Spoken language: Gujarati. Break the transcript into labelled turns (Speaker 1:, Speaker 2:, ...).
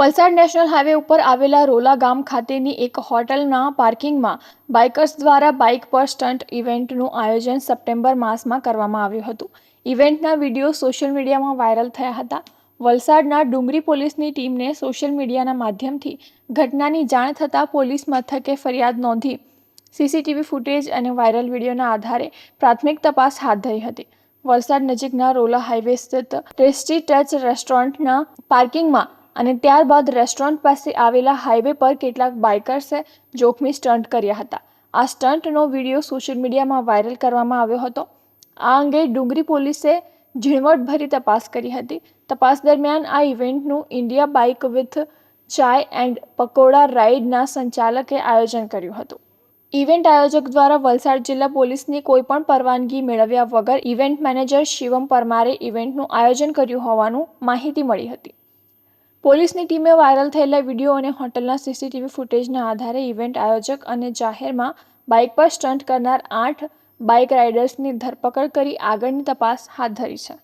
Speaker 1: વલસાડ નેશનલ હાઈવે ઉપર આવેલા રોલા ગામ ખાતેની એક હોટલના પાર્કિંગમાં બાઇકર્સ દ્વારા બાઇક પર સ્ટન્ટ ઇવેન્ટનું આયોજન સપ્ટેમ્બર માસમાં કરવામાં આવ્યું હતું. ઇવેન્ટના વીડિયો સોશિયલ મીડિયામાં વાયરલ થયા હતા. વલસાડના ડુંગરી પોલીસની ટીમને સોશિયલ મીડિયાના માધ્યમથી ઘટનાની જાણ થતાં પોલીસ મથકે ફરિયાદ નોંધી સીસીટીવી ફૂટેજ અને વાયરલ વિડીયોના આધારે પ્રાથમિક તપાસ હાથ ધરી હતી. વલસાડ નજીકના રોલા હાઈવે સ્થિત ટેસ્ટી ટચ રેસ્ટોરન્ટના પાર્કિંગમાં અને ત્યારબાદ રેસ્ટોરન્ટ પાસે આવેલા હાઈવે પર કેટલાક બાઇકર્સે જોખમી સ્ટન્ટ કર્યા હતા. આ સ્ટન્ટનો વીડિયો સોશિયલ મીડિયામાં વાયરલ કરવામાં આવ્યો હતો. આ અંગે ડુંગરી પોલીસે ઝીણવટભરી તપાસ કરી હતી. તપાસ દરમિયાન આ ઇવેન્ટનું India bike with chai and pakoda રાઇડના સંચાલકે આયોજન કર્યું હતું. ઇવેન્ટ આયોજક દ્વારા વલસાડ જિલ્લા પોલીસની કોઈપણ પરવાનગી મેળવ્યા વગર ઇવેન્ટ મેનેજર શિવમ પરમારે ઇવેન્ટનું આયોજન કર્યું હોવાનું માહિતી મળી હતી. પોલીસની ટીમે વાયરલ થયેલા વીડિયો અને હોટલના સીસીટીવી ફૂટેજના આધારે ઇવેન્ટ આયોજક અને જાહેરમાં બાઇક પર સ્ટન્ટ કરનાર આઠ બાઇક રાઇડર્સની ધરપકડ કરી આગળની તપાસ હાથ ધરી છે.